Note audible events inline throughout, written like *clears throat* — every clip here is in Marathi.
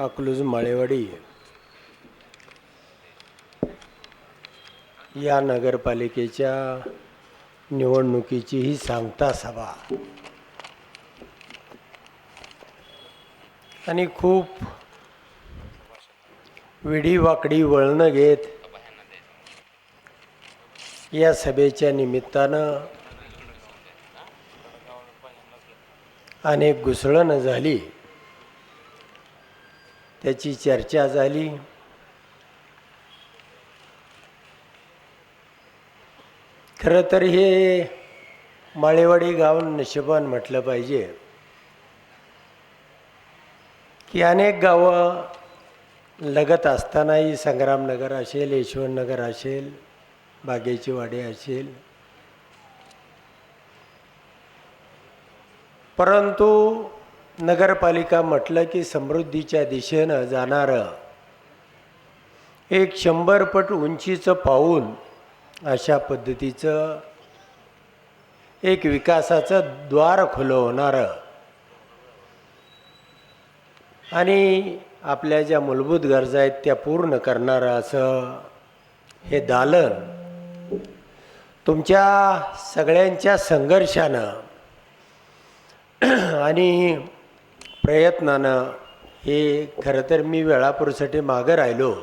अकलूज माळेवाडी या नगरपालिकेच्या निवडणुकीची ही सांगता सभा. आणि खूप विडी वाकडी वळणं घेत या सभेच्या निमित्तानं अनेक घुसळणं झाली. त्याची चर्चा झाली. खरं तर हे माळेवाडी गाव नशिबान म्हटलं पाहिजे. की अनेक गावं लगत असतानाही संग्रामनगर असेल यशवंतनगर असेल बागेची वाडी असेल. परंतु नगरपालिका म्हटलं की समृद्धीच्या दिशेनं जाणारं. एक शंभर पट उंचीचं पाऊल अशा पद्धतीचं एक विकासाचं द्वार खुलं होणारं. आणि आपल्या ज्या मूलभूत गरजा आहेत त्या पूर्ण करणारं असं हे दालन तुमच्या सगळ्यांच्या संघर्षानं आणि प्रयत्नानं हे खरं तर मी वेळापूरसाठी मागं राहिलो.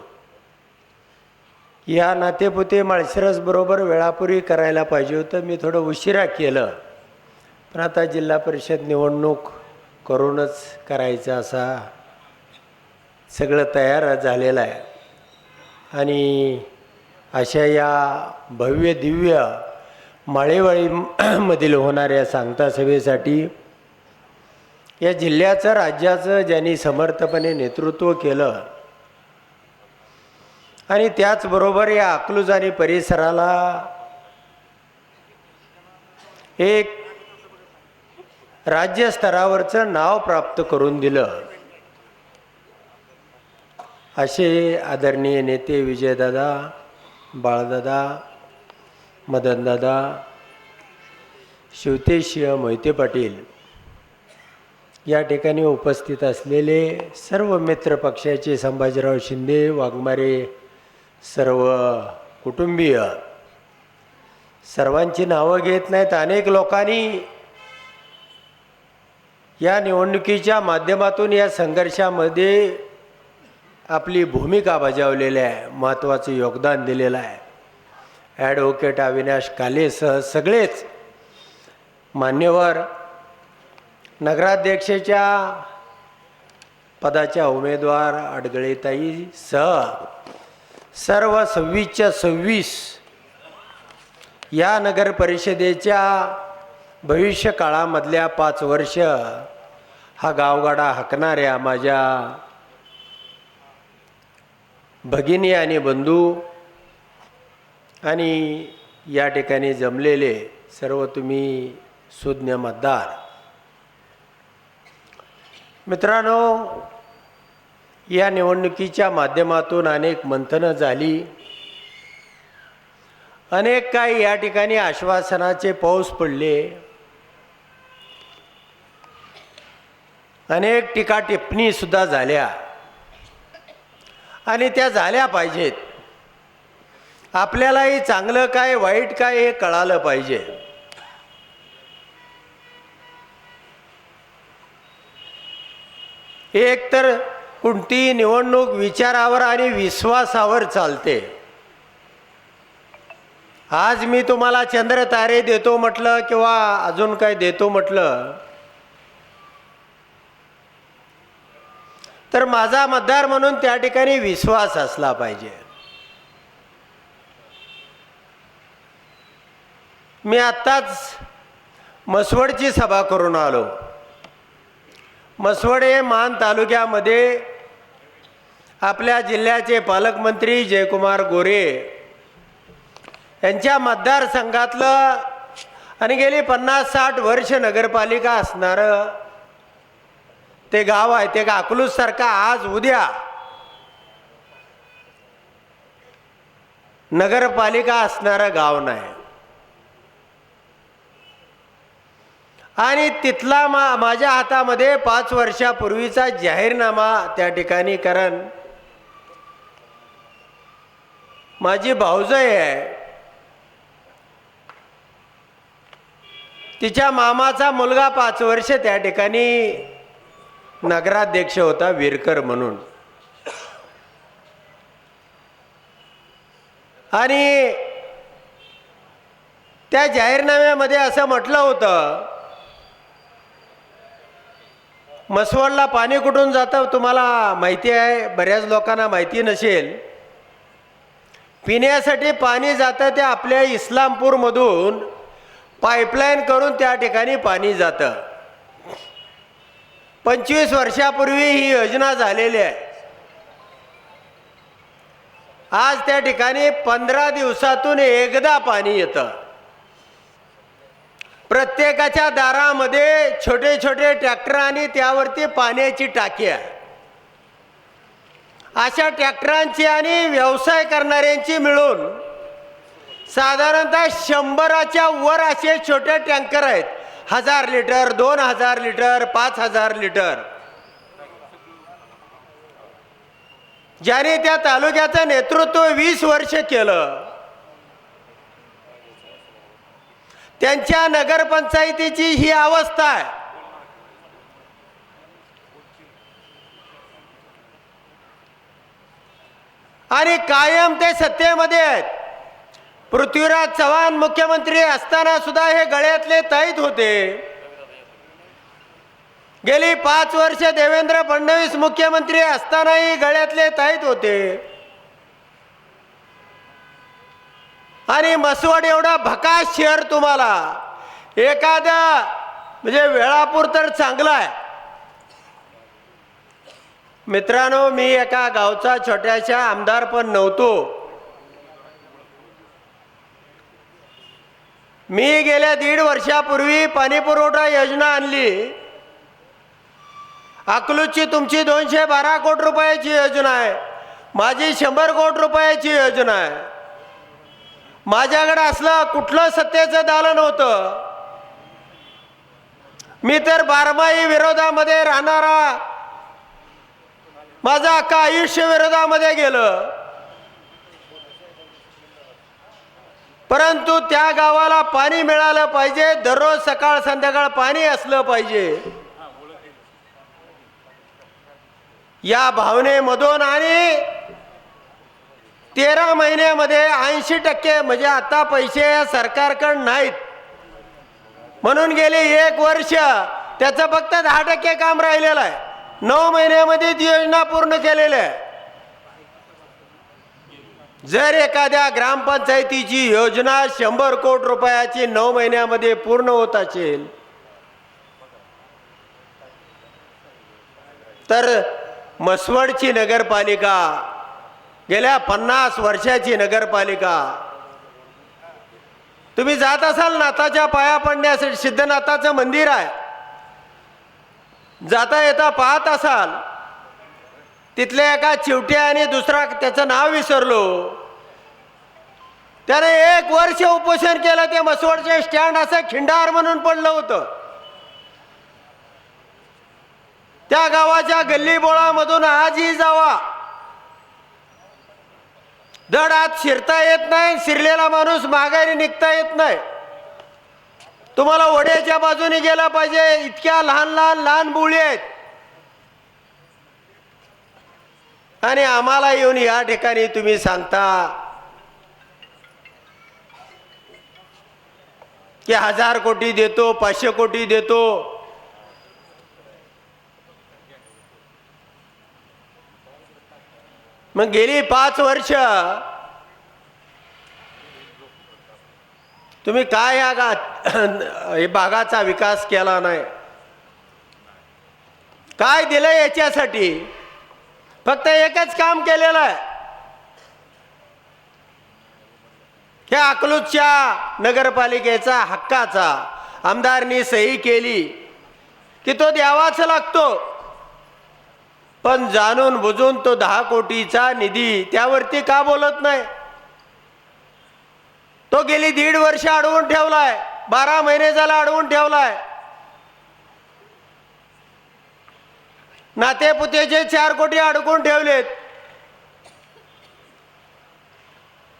या नातेपुते माळशिरसबरोबर वेळापुरी करायला पाहिजे होतं मी थोडं उशिरा केलं. पण आता जिल्हा परिषद निवडणूक करूनच करायचं असा सगळं तयार झालेलं आहे. आणि अशा या भव्य दिव्य माळेवाळीमधील होणाऱ्या सांगता सभेसाठी या जिल्ह्याचं राज्याचं ज्यांनी समर्थपणे नेतृत्व केलं आणि त्याचबरोबर या अकलूज आणि परिसराला एक राज्यस्तरावरचं नाव प्राप्त करून दिलं. असे आदरणीय नेते विजयदादा बाळदादा मदनदादा शिवतेशिय मोहिते पाटील या ठिकाणी उपस्थित असलेले सर्व मित्र पक्षाचे संभाजीराव शिंदे वाघमारे सर्व कुटुंबीय. सर्वांची नावं घेत नाहीत अनेक लोकांनी. या निवडणुकीच्या माध्यमातून या संघर्षामध्ये आपली भूमिका बजावलेली आहे महत्त्वाचं योगदान दिलेलं आहे. ॲडव्होकेट अविनाश कालेसह सगळेच मान्यवर नगराध्यक्षेच्या पदाच्या उमेदवार अडगळेताई सह सर्व सव्वीसच्या सव्वीस या नगर परिषदेच्या भविष्य काळामधल्या पाच वर्ष हा गावगाडा हाकणाऱ्या माझ्या भगिनी आणि बंधू आणि या ठिकाणी जमलेले सर्व तुम्ही सुज्ञ मतदार. मित्रांनो या निवडणुकीच्या माध्यमातून अनेक मंथनं झाली. अनेक काही या ठिकाणी आश्वासनाचे पाऊस पडले. अनेक टीका टिप्पणीसुद्धा झाल्या. आणि त्या झाल्या पाहिजेत. आपल्यालाही चांगलं काय वाईट काय हे कळालं पाहिजे. एक तर कोणतीही निवडणूक विचारावर आणि विश्वासावर चालते. आज मी तुम्हाला चंद्र तारे देतो म्हटलं किंवा अजून काय देतो म्हटलं? तर माझा मतदार म्हणून त्या ठिकाणी विश्वास असला पाहिजे. मी आत्ताच मसवडची सभा करून आलो. मसवडे मान तालुक्यामध्ये आपल्या जिल्ह्याचे पालकमंत्री जयकुमार गोरे यांच्या मतदारसंघातलं आणि गेली पन्नास साठ वर्ष नगरपालिका असणारं ते गाव आहे ते अकलूजसारखा आज उद्या नगरपालिका असणारं गाव नाही. आणि तिथला मा माझ्या हातामध्ये पाच वर्षापूर्वीचा जाहीरनामा त्या ठिकाणी करण. माझी भाऊजय आहे. तिच्या मामाचा मुलगा पाच वर्ष त्या ठिकाणी नगराध्यक्ष होता विरकर म्हणून. आणि त्या जाहीरनाम्यामध्ये असं म्हटलं होतं मसवडला पाणी कुठून जातं तुम्हाला माहिती आहे बऱ्याच लोकांना माहिती नसेल. पिण्यासाठी पाणी जातं ते आपल्या इस्लामपूरमधून पाईपलाईन करून त्या ठिकाणी पाणी जातं. पंचवीस वर्षापूर्वी ही योजना झालेली आहे. आज त्या ठिकाणी पंधरा दिवसातून एकदा पाणी येतं. प्रत्येकाच्या दारामध्ये छोटे छोटे ट्रॅक्टर आणि त्यावरती पाण्याची टाकी आहे. अशा ट्रॅक्टरांची आणि व्यवसाय करणाऱ्यांची मिळून साधारणतः शंभराच्या वर असे छोटे टँकर आहेत. हजार लिटर दोन हजार लिटर पाच हजार लिटर. ज्याने त्या तालुक्याचं नेतृत्व वीस वर्ष केलं. त्यांच्या नगरपंचायतीची ही अवस्था आहे. आणि कायम ते सत्तेमध्ये आहेत. पृथ्वीराज चव्हाण मुख्यमंत्री असताना सुद्धा हे गळ्यातले ताईत होते. गेली पाच वर्ष देवेंद्र फडणवीस मुख्यमंत्री असतानाही गळ्यातले ताईत होते. आणि मसवड एवढा भकास शहर तुम्हाला. एखादा म्हणजे वेळापूर तर चांगला आहे. मित्रांनो मी एका गावचा छोट्याशा आमदार पण नव्हतो. मी गेल्या दीड वर्षापूर्वी पाणी पुरवठा योजना आणली. अकलूजची तुमची दोनशे बारा कोटी रुपयाची योजना आहे. माझी शंभर कोटी रुपयाची योजना आहे. माझ्याकडे असलं कुठलं सत्तेचं दालन होतं? मी तर बारमाही विरोधामध्ये राहणारा माझं अख्खा आयुष्य विरोधामध्ये गेलं. परंतु त्या गावाला पाणी मिळालं पाहिजे दररोज सकाळ संध्याकाळ पाणी असलं पाहिजे. या भावनेमधून आणि तेरा महिन्यामध्ये ऐंशी टक्के म्हणजे आता पैसे सरकारकडं सरकारकडे नाहीत. म्हणून गेले एक वर्ष त्याचं फक्त दहा टक्के काम राहिलेलं आहे. नऊ महिन्यामध्ये ती योजना पूर्ण केलेली आहे. जर एखाद्या ग्रामपंचायतीची योजना शंभर कोटी रुपयाची नऊ महिन्यामध्ये पूर्ण होत असेल तर मसवडची नगरपालिका गेल्या पन्नास वर्षाची नगरपालिका. तुम्ही जात असाल नाथाच्या पाया पडण्यासाठी सिद्धनाथाचं मंदिर आहे. जाता येता पाहत असाल तिथल्या एका चिवट्या आणि दुसरा त्याचं नाव विसरलो. त्याने एक वर्ष उपोषण केलं ते मसवडचे स्टँड असं खिंडार म्हणून पडलं होतं. त्या गावाच्या गल्लीबोळामधून आजही जावा. धड आत शिरता येत नाही शिरलेला माणूस माघारी निघता येत नाही. तुम्हाला वड्याच्या बाजूने गेला पाहिजे इतक्या लहान लहान लहान बुळी आहेत. आणि आम्हाला येऊन या ठिकाणी तुम्ही सांगता की हजार कोटी देतो पाचशे कोटी देतो. मग गेली पाच वर्ष. तुम्ही काय या गा हे भागाचा विकास केला नाही? काय दिलं याच्यासाठी? फक्त एकच काम केलेलं आहे. ह्या अकलूजच्या नगरपालिकेचा हक्काचा. आमदारनी सही केली. की तो द्यावाच लागतो. पण जाणून बुजून तो दहा कोटीचा निधी त्यावरती का बोलत नाही? तो गेली दीड वर्ष अडवून ठेवलाय बारा महिने झाला अडवून ठेवलाय. नातेपुतेचे चार कोटी अडकून ठेवलेत.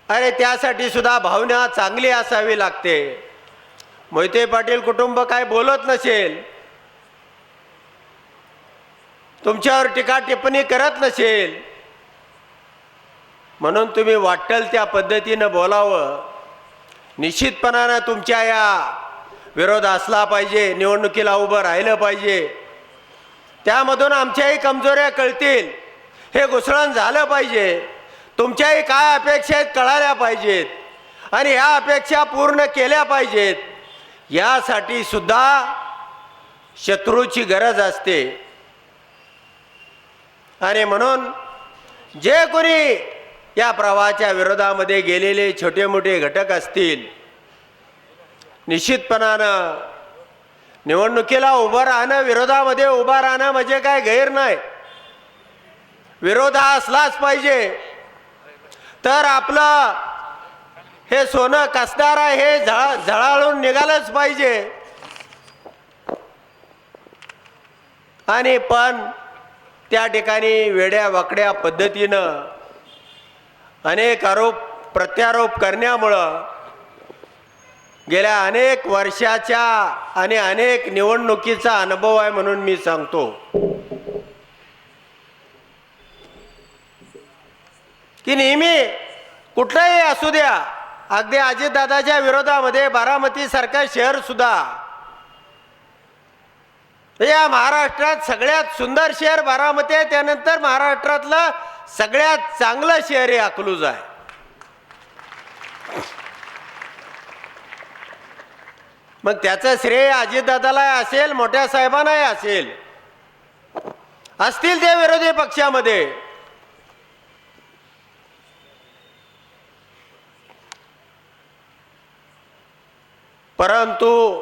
अरे त्यासाठी सुद्धा भावना चांगली असावी लागते. मोहिते पाटील कुटुंब काय बोलत नसेल? तुमच्यावर टीका टिप्पणी करत नसेल. म्हणून तुम्ही वाटेल त्या पद्धतीनं बोलावं. निश्चितपणानं तुमच्या या विरोध असला पाहिजे निवडणुकीला उभं राहिलं पाहिजे. त्यामधून आमच्याही कमजोऱ्या कळतील. हे घुसळण झालं पाहिजे. तुमच्याही काय अपेक्षा आहेत कळाल्या पाहिजेत. आणि ह्या अपेक्षा पूर्ण केल्या पाहिजेत. यासाठी सुद्धा शत्रूची गरज असते. आणि म्हणून जे कोणी या प्रवाहाच्या विरोधामध्ये गेलेले छोटे मोठे घटक असतील निश्चितपणानं निवडणुकीला उभं राहणं विरोधामध्ये उभं राहणं म्हणजे काय? गैर नाही. विरोध हा असलाच पाहिजे. तर आपलं हे सोनं कसणार आहे हे झळा झळाळून निघालंच पाहिजे. आणि पण त्या ठिकाणी वेड्या वाकड्या पद्धतीनं अनेक आरोप प्रत्यारोप करण्यामुळं गेल्या अनेक वर्षाच्या आणि अनेक निवडणुकीचा अनुभव आहे म्हणून मी सांगतो. की नेहमी कुठलंही असू द्या अगदी अजितदादाच्या विरोधामध्ये बारामतीसारखं शहरसुद्धा सुद्धा म्हणजे या महाराष्ट्रात सगळ्यात सुंदर शहर बारामती आहे त्यानंतर महाराष्ट्रातलं सगळ्यात चांगलं शहर हे अकलूज आहे. मग त्याचं श्रेय अजितदादाला असेल मोठ्या साहेबांनाही असेल. असतील ते विरोधी पक्षामध्ये. परंतु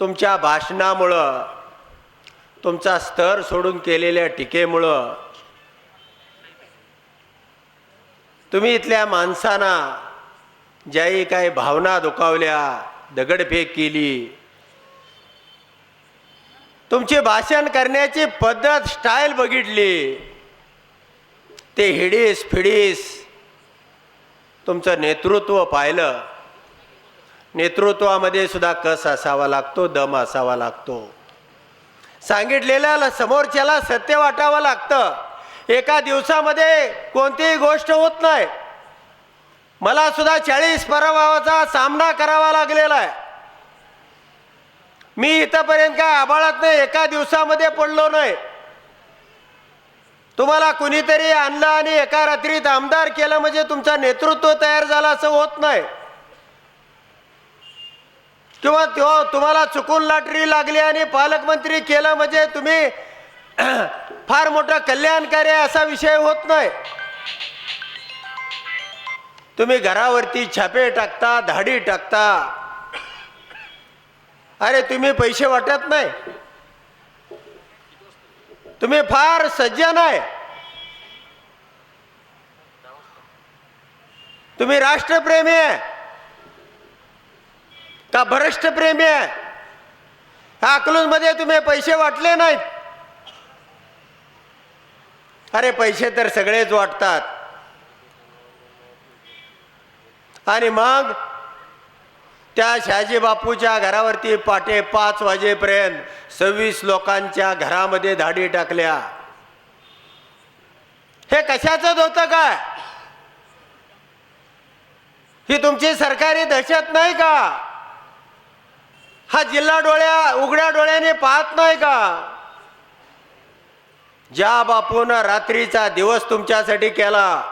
तुमच्या भाषणामुळं तुमचा स्तर सोडून केलेल्या टीकेमुळं तुम्ही इथल्या माणसांना ज्याही काही भावना दुखावल्या दगडफेक केली तुमची भाषण करण्याची पद्धत स्टाईल बघितली ते हिडीस फिडीस तुमचं नेतृत्व पाहिलं. नेतृत्वामध्ये सुद्धा कस असावा लागतो दम असावा लागतो. सांगितलेल्या समोरच्याला सत्य वाटावं लागतं. एका दिवसामध्ये कोणतीही गोष्ट होत नाही. मला सुद्धा चाळीस पराभवाचा सामना करावा लागलेला आहे. मी इथंपर्यंत काय आबाळात नाही एका दिवसामध्ये पडलो नाही. तुम्हाला कुणीतरी आणलं आणि एका रात्रीत आमदार केलं म्हणजे तुमचं नेतृत्व तयार झालं असं होत नाही. किंवा तो तुम्हाला चुकून लॉटरी लागली आणि पालकमंत्री केलं म्हणजे तुम्ही *clears throat* फार मोठं कल्याणकारी असा विषय होत नाही. तुम्ही घरावरती छापे टाकता धाडी टाकता. अरे तुम्ही पैसे वाटत नाही. तुम्ही फार सज्जन आहे. तुम्ही राष्ट्रप्रेमी आहे. का भ्रष्ट प्रेमी आहे? ह्या अकलूजमध्ये तुम्ही पैसे वाटले नाहीत. अरे पैसे तर सगळेच वाटतात. आणि मग त्या शहाजी बापूच्या घरावरती पाटे पाच वाजेपर्यंत सव्वीस लोकांच्या घरामध्ये धाडी टाकल्या. हे कशाचंच होतं काय ही तुमची सरकारी दहशत नाही का? हा जिल्हा डोळ्या उघड्या डोळ्याने पाहत नाही का? ज्या बापून रात्रीचा दिवस तुमच्यासाठी केला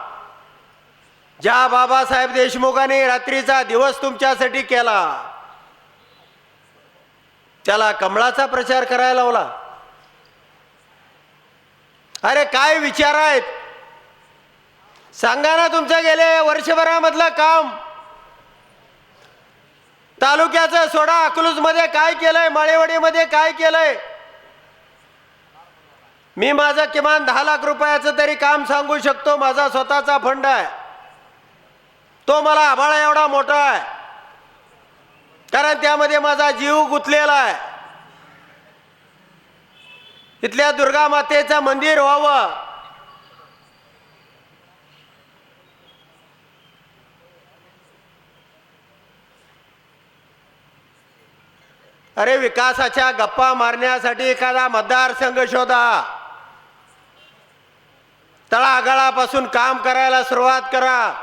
ज्या बाबासाहेब देशमुखांनी रात्रीचा दिवस तुमच्यासाठी केला त्याला कमळाचा प्रचार करायला लावला. अरे काय विचार आहेत? सांगा ना तुमचं गेले वर्षभरामधलं काम. तालुक्याचं सोडा अकलूजमध्ये काय केलंय माळेवाडीमध्ये काय केलंय? मी माझं किमान दहा लाख रुपयाचं तरी काम सांगू शकतो माझा स्वतःचा फंड आहे. तो मला आभाळा एवढा मोठा आहे. कारण त्यामध्ये माझा जीव गुंतलेला आहे. इथल्या दुर्गा मातेचं मंदिर व्हावं. अरे विकासाच्या गप्पा मारण्यासाठी एखादा मतदारसंघ शोधा. तळागाळापासून काम करायला सुरुवात करा.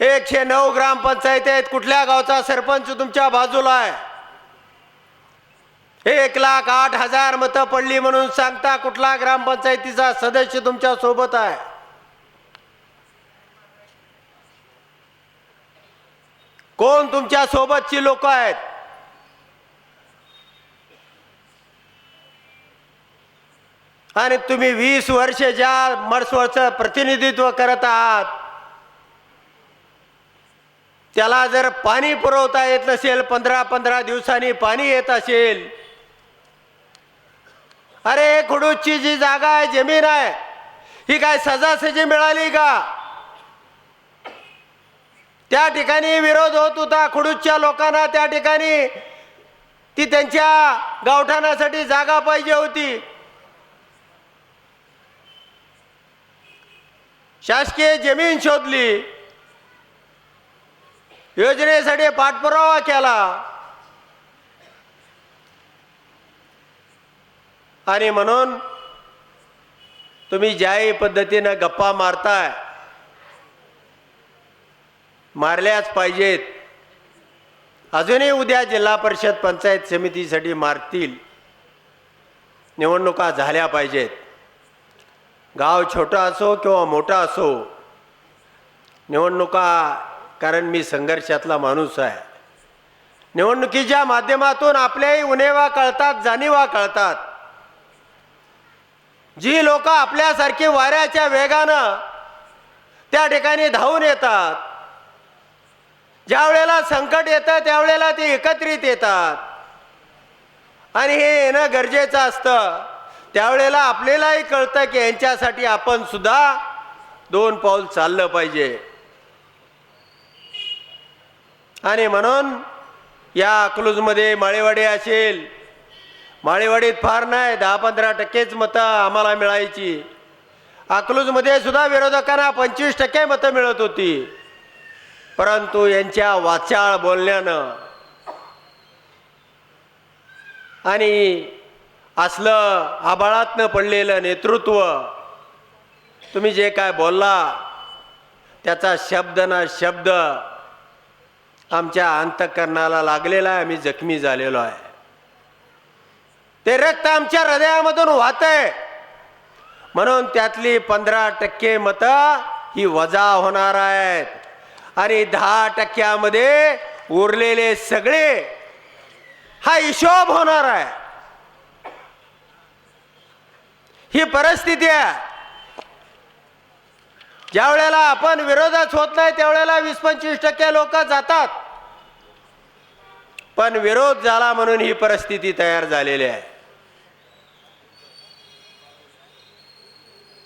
एकशे नऊ ग्रामपंचायती आहेत कुठल्या गावचा सरपंच तुमच्या बाजूला आहे? एक लाख आठ हजार मतं पडली म्हणून सांगता कुठला ग्रामपंचायतीचा सदस्य तुमच्यासोबत आहे? कोण तुमच्या सोबतची लोक आहेत? आणि तुम्ही वीस वर्ष ज्या मर्सवरचं प्रतिनिधित्व करत आहात. त्याला जर पाणी पुरवता येत नसेल पंधरा पंधरा दिवसांनी पाणी येत असेल. अरे खुडूची जी जागा आहे जमीन आहे ही काय सजासजी मिळाली का? त्या ठिकाणी विरोध होत होता खुडूच्या लोकांना त्या ठिकाणी ती त्यांच्या गावठाणासाठी जागा पाहिजे होती. शासकीय जमीन शोधली. योजनेसाठी पाठपुरावा केला. आणि म्हणून तुम्ही ज्याही पद्धतीनं गप्पा मारताय मारल्याच पाहिजेत. अजूनही उद्या जिल्हा परिषद पंचायत समितीसाठी मारतील. निवडणुका झाल्या पाहिजेत. गाव छोटा असो किंवा मोठा असो निवडणुका कारण मी संघर्षातला माणूस आहे. निवडणुकीच्या माध्यमातून आपल्याही उणेवा कळतात जाणीवा कळतात. जी लोक आपल्यासारखी वाऱ्याच्या वेगानं त्या ठिकाणी धावून येतात ज्या वेळेला संकट येतं त्यावेळेला ते एकत्रित येतात. आणि हे येणं गरजेचं असतं. त्यावेळेला आपल्यालाही कळतं की यांच्यासाठी आपण सुद्धा दोन पाऊल चाललं पाहिजे. आणि म्हणून या अकलूजमध्ये माळेवाडी असेल माळेवाडीत फार नाही दहा पंधरा टक्केच मतं आम्हाला मिळायची. अकलूजमध्ये सुद्धा विरोधकांना पंचवीस टक्के मतं मिळत होती. परंतु यांच्या वाचाळ बोलण्यानं आणि असलं आबाळातनं पडलेलं नेतृत्व. तुम्ही जे काय बोलला त्याचा शब्द ना शब्द आमच्या अंतकरणाला लागलेला आहे आम्ही जखमी झालेलो आहे. ते रक्त आमच्या हृदयामधून वाहत आहे म्हणून त्यातली पंधरा टक्के मतं ही वजा होणार आहेत. आणि दहा टक्क्यामध्ये उरलेले सगळे हा हिशोब होणार आहे. ही परिस्थिती आहे. ज्या वेळेला आपण विरोधात होत नाही त्यावेळेला वीस पंचवीस टक्के लोक जातात. पण विरोध झाला म्हणून ही परिस्थिती तयार झालेली आहे.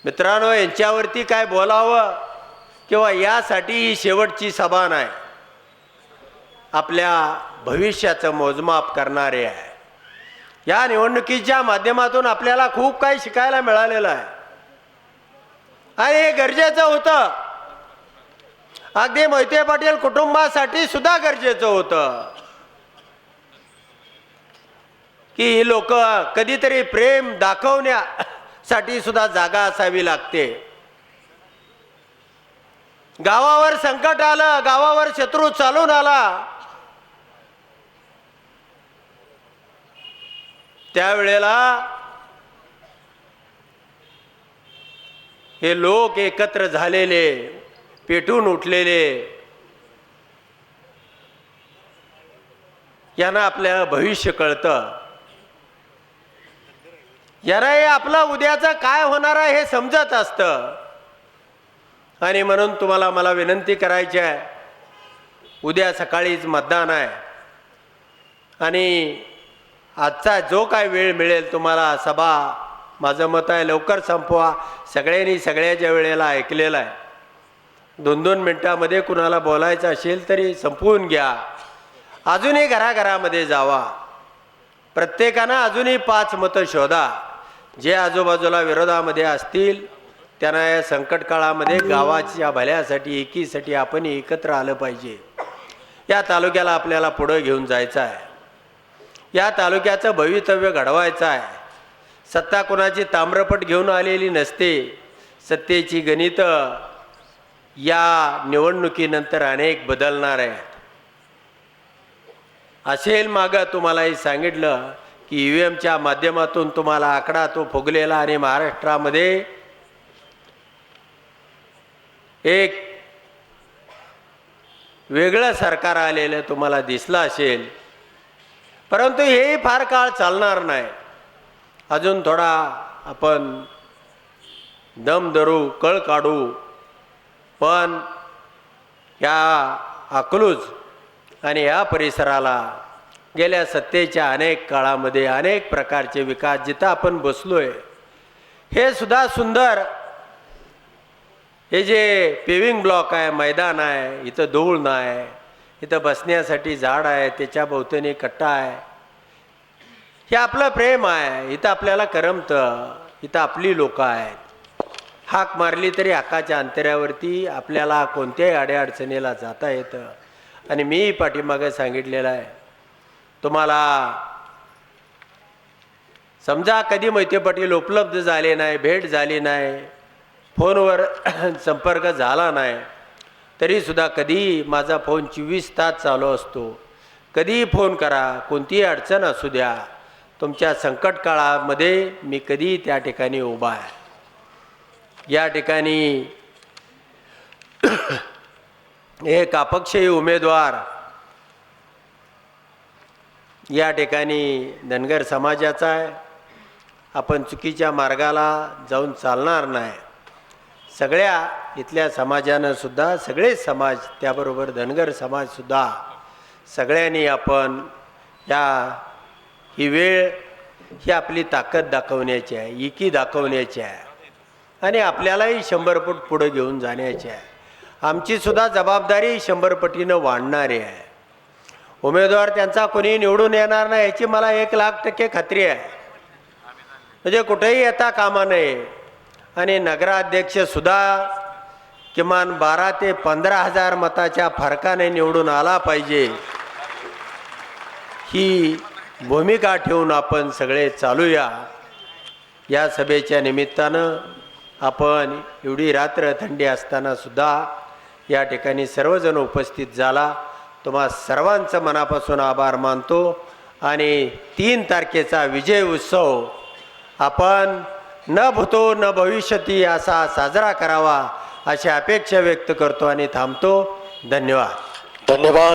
मित्रांनो यांच्यावरती काय बोलावं किंवा यासाठी ही शेवटची सभा नाही. आपल्या भविष्याचं मोजमाप करणारे आहे. या निवडणुकीच्या माध्यमातून आपल्याला खूप काही शिकायला मिळालेलं आहे. आणि हे गरजेचं होतं. अगदी मोहिते पाटील कुटुंबासाठी सुद्धा गरजेचं होतं. की ही लोक कधीतरी प्रेम दाखवण्यासाठी सुद्धा जागा असावी लागते. गावावर संकट आलं गावावर शत्रू चालून आला. त्यावेळेला हे लोक एकत्र झालेले पेटून उठलेले. यांना आपल्या भविष्य कळतं. यांना हे आपलं उद्याचं काय होणार आहे हे समजत असतं. आणि म्हणून तुम्हाला मला विनंती करायची आहे. उद्या सकाळीच मतदान आहे. आणि आजचा जो काय वेळ मिळेल तुम्हाला सभा माझं मत आहे लवकर संपवा. सगळ्यांनी सगळ्याच्या वेळेला ऐकलेलं आहे. दोन दोन मिनटामध्ये कुणाला बोलायचं असेल तरी संपवून घ्या. अजूनही घराघरामध्ये जावा. प्रत्येकानं अजूनही पाच मतं शोधा. जे आजूबाजूला विरोधामध्ये असतील त्यांना या संकट काळामध्ये गावाच्या भल्यासाठी एकीसाठी आपण एकत्र आलं पाहिजे. या तालुक्याला आपल्याला पुढं घेऊन जायचं आहे. या तालुक्याचं भवितव्य घडवायचं आहे. सत्ता कोणाची ताम्रपट घेऊन आलेली नसते. सत्तेची गणितं या निवडणुकीनंतर अनेक बदलणार आहेत. असेल मागं तुम्हालाही सांगितलं की ई व्ही एमच्या माध्यमातून तुम्हाला आकडा तो फुगलेला आणि महाराष्ट्रामध्ये एक वेगळं सरकार आलेलं तुम्हाला दिसलं असेल. परंतु हे फार काळ चालणार नाही. अजून थोडा आपण दम धरू कळ काढू. पण या अकलूज आणि या परिसराला गेल्या सत्तेच्या अनेक काळामध्ये अनेक प्रकारचे विकास जिथं आपण बसलो आहे हे सुद्धा सुंदर. हे जे पेविंग ब्लॉक आहे मैदान आहे इथं धूळ नाही. इथं बसण्यासाठी झाड आहे त्याच्या भोवतीने कट्टा आहे. हे आपलं प्रेम आहे इथं आपल्याला करमतं इथं आपली लोकं आहेत. हाक मारली तरी हाकाच्या अंतरावरती आपल्याला कोणत्याही अडीअडचणीला जाता येतं. आणि मी पाठीमागं सांगितलेलं आहे. तुम्हाला समजा कधी मोहिते पाटील उपलब्ध झाले नाही भेट झाली नाही फोनवर *clears throat* संपर्क झाला नाही तरीसुद्धा कधी माझा फोन चोवीस तास चालू असतो. कधीही फोन करा कोणतीही अडचण असू द्या. तुमच्या संकट काळामध्ये मी कधीही त्या ठिकाणी उभा आहे. या ठिकाणी *clears throat* एक अपक्षयी उमेदवार या ठिकाणी धनगर समाजाचा आहे. आपण चुकीच्या मार्गाला जाऊन चालणार नाही. सगळ्या इथल्या समाजानं सुद्धा सगळे समाज त्याबरोबर धनगर समाजसुद्धा सगळ्यांनी आपण या ही वेळ ही आपली ताकद दाखवण्याची आहे इकी दाखवण्याची आहे. आणि आपल्यालाही शंभर फूट पुढं घेऊन जाण्याची आहे. आमचीसुद्धा जबाबदारी शंभर पटीनं वाढणारी आहे. उमेदवार त्यांचा कोणी निवडून येणार नाही याची मला एक लाख टक्के खात्री आहे. म्हणजे कुठेही येता कामा नये. आणि नगराध्यक्ष सुद्धा किमान बारा ते पंधरा हजार मताच्या फरकाने निवडून आला पाहिजे. ही भूमिका ठेवून आपण सगळे चालूया. या सभेच्या निमित्तानं आपण एवढी रात्र थंडी असताना सुद्धा या ठिकाणी सर्वजण उपस्थित झाला. तुम्हा सर्वांचं मनापासून आभार मानतो. आणि तीन तारखेचा विजय उत्सव आपण न भूतो न भविष्यती असा साजरा करावा अशी अपेक्षा व्यक्त करतो आणि थांबतो. धन्यवाद. धन्यवाद.